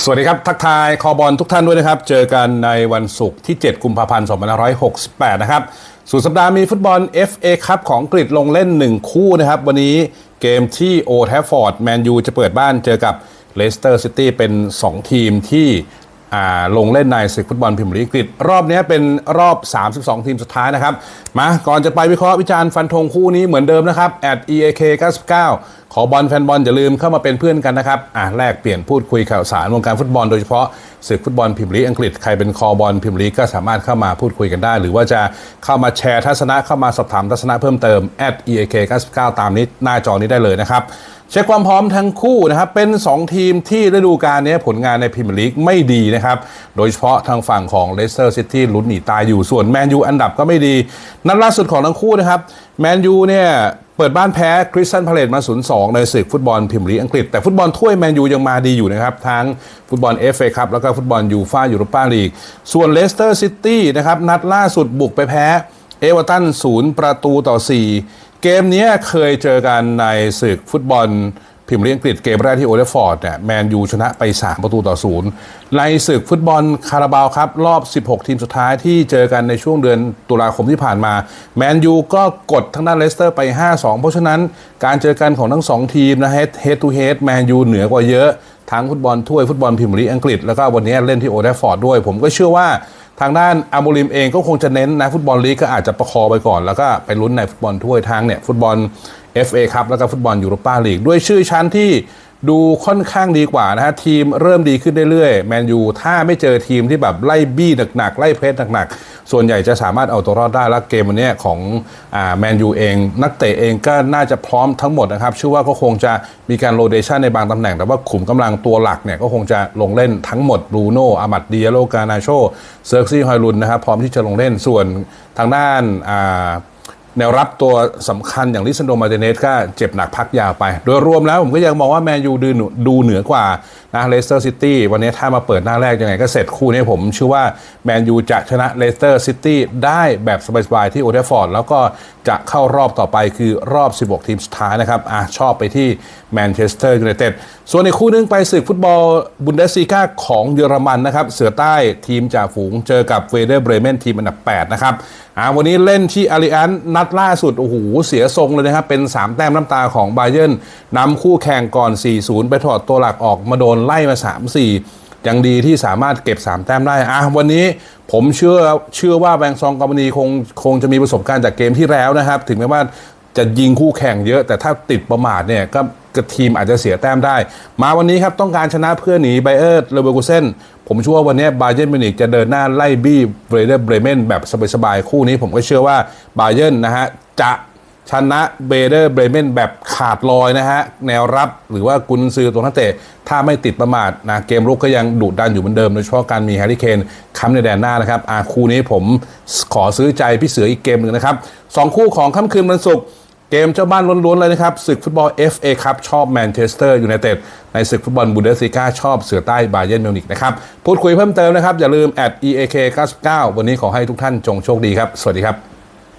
สวัสดีครับ ทักทายคอบอลทุกท่านด้วยนะครับ เจอกันในวันศุกร์ที่ 7 กุมภาพันธ์ 2568 นะครับ สุดสัปดาห์มีฟุตบอล FA คัพของอังกฤษลงเล่น 1 คู่นะครับ วันนี้เกมที่โอแทฟฟอร์ดแมนยูจะเปิดบ้านเจอกับเลสเตอร์ซิตี้เป็น 2 ทีมที่ลงเล่นในศึกฟุตบอลพรีเมียร์ลีกอังกฤษ รอบนี้เป็นรอบ 32 ทีมสุดท้ายนะครับ มาก่อนจะไปวิเคราะห์วิจารณ์ฟันธงคู่นี้เหมือนเดิมนะครับ at eak 99 ขอบอลแฟนบอลอย่าลืมเข้ามาเป็นเพื่อนกันนะครับอะแลกเปลี่ยนพูดคุยข่าวสารวงการฟุตบอลโดยเฉพาะศึกฟุตบอลพรีเมียร์ลีอังกฤษใครเป็นคอบอลพรีเมียร์ลีก็สามารถเข้ามาพูดคุยกันได้ หรือว่าจะเข้ามาแชร์ทัศนะเข้ามาสอบถามทัศนะเพิ่มเติม at eak 99ตามนี้หน้าจอนี้ได้เลยนะครับเช็คความพร้อมทั้งคู่นะครับ เป็น 2 ทีมที่ฤดูกาลนี้ผลงานในพรีเมียร์ลีกไม่ดีนะครับ โดยเฉพาะทางฝั่งของเลสเตอร์ซิตี้ลุ้นหนีตายอยู่ส่วนแมนยูอันดับก็ไม่ดี นัดล่าสุดของทั้งคู่นะครับ แมนยูเนี่ย ปิดบ้านแพ้คริสตันพาเลตมา 0-2 ในศึกฟุตบอลพิมียร์ลีอังกฤษ แต่ฟุตบอลถ้วยแมนยูยังมาดีอยู่นะครับ ทั้งฟุตบอลเอฟเอคัพแล้วก็ฟุตบอลยูฟ่ายูโรปาลีก ส่วนเลสเตอร์ซิตี้นะครับ นัดล่าสุดบุกไปแพ้ เอเวอร์ตัน 0 ประตูต่อ 4 เกมนี้เคยเจอกันในศึกฟุตบอล พรีมียร์ลีกอังกฤษเกมแรกที่โอเดฟอร์ดเนี่ยแมนยูชนะไป 3 ประตูต่อศูนย์ในศึกฟุตบอลคาราบาวครับ รอบ 16 ทีมสุดท้ายที่เจอกันในช่วงเดือนตุลาคมที่ผ่านมา แมนยูก็กดทางด้านเลสเตอร์ไป 5-2 เพราะฉะนั้นการเจอกันของทั้ง 2 ทีมนะเฮดเฮดทูเฮดแมนยูเหนือกว่าเยอะ ทั้งฟุตบอลถ้วยฟุตบอลพรีเมียร์ลีอังกฤษแล้วก็วันนี้เล่นที่โอเดฟอร์ดด้วย ผมก็เชื่อว่าทางด้านอาโมริมเองก็คงจะเน้นนะฟุตบอลลีกก็อาจจะประคองไปก่อน แล้วก็ไปลุ้นในฟุตบอลถ้วยทางเนี่ยฟุตบอล FA ครับแล้วก็ฟุตบอลยูโรปาลีก ด้วยชื่อชั้นที่ดูค่อนข้างดีกว่านะฮะ ทีมเริ่มดีขึ้นเรื่อยๆแมนยูถ้าไม่เจอทีมที่แบบไล่บี้หนักๆ ไล่เพรสหนักๆ ส่วนใหญ่จะสามารถเอาตัวรอดได้ แล้วเกมวันนี้ของแมนยูเอง นักเตะเองก็น่าจะพร้อมทั้งหมดนะครับเชื่อว่าก็คงจะมีการโรเดชันในบางตำแหน่ง แต่ว่าขุมกำลังตัวหลักเนี่ยก็คงจะลงเล่นทั้งหมดบรูโน่อามัดเดียโลกานาโชเซิร์ซี่ฮอยลุนนะครับพร้อมที่จะลงเล่นส่วนทางด้านอ่า แนวรับตัวสำคัญอย่างลิซันโดมาเตเนสก็เจ็บหนักพักยาวไป โดยรวมแล้วผมก็ยังมองว่าแมนยูดูดูเหนือกว่านะเลสเตอร์ซิตี้วันนี้ถ้ามาเปิดหน้าแรกยังไงก็เสร็จคู่นี้ผมเชื่อว่าแมนยูจะชนะเลสเตอร์ซิตี้ได้แบบสบายๆที่โอเทฟฟอร์ดแล้วก็จะเข้ารอบต่อไปคือรอบ 16 ทีมสุดท้ายนะครับอะชอบไปที่แมนเชสเตอร์ยูไนเต็ดส่วนในคู่นึงไปศึกฟุตบอลบุนเดสซีกาของเยอรมันนะครับเสือใต้ทีมจ่าฝูงเจอกับเวเดอร์เบรเมนทีมอันดับ8นะครับอ่าวันนี้เล่นที่อาริอันนัดล่าสุด โอ้โห เสียทรงเลยนะครับ เป็น 3 แต้มน้ำตาของบาเยนนำคู่แข่งก่อน 4-0 ไปถอดตัวหลักออกมาโดนไล่มา 3-4 ยังดีที่สามารถเก็บ 3 แต้มได้อะวันนี้ผมเชื่อเชื่อว่าแบงซองกอมนีคงคงจะมีประสบการณ์จากเกมที่แล้วนะครับ ถึงแม้ว่าจะยิงคู่แข่งเยอะ แต่ถ้าติดประมาทเนี่ยก็ ก็ทีมอาจจะเสียแต้มได้ มาวันนี้ครับต้องการชนะเพื่อหนีไบเออร์เลเวอร์กูเซนผมเชื่อว่าวันนี้บาเยร์นมินิกจะเดินหน้าไล่บี้เบรเดอร์เบรเมนแบบสบายๆคู่นี้ผมก็เชื่อว่าบาเยร์นนะฮะจะชนะเบเดอร์เบรเมนแบบขาดลอยนะฮะ แนวรับหรือว่ากุนซือตัวนักเตะ ถ้าไม่ติดประมาทนะเกมรุกก็ยังดุดันอยู่เหมือนเดิม โดยเฉพาะการมีแฮร์รี่เคนค้ำในแดนหน้านะครับอาคู่นี้ผมขอซื้อใจพี่เสืออีกเกมหนึ่งนะครับสองคู่ของค่ำคืนวันศุกร์ เกมเจ้าบ้านล้วนๆเลยนะครับศึกฟุตบอล FA ครับชอบแมนเชสเตอร์ยูไนเต็ดในศึกฟุตบอลบูเดสซิก้าชอบเสือใต้บาเยร์นมิวนิกนะครับ พูดคุยเพิ่มเติมนะครับ อย่าลืมแอด eak 99วันนี้ขอให้ทุกท่านจงโชคดีครับ สวัสดีครับ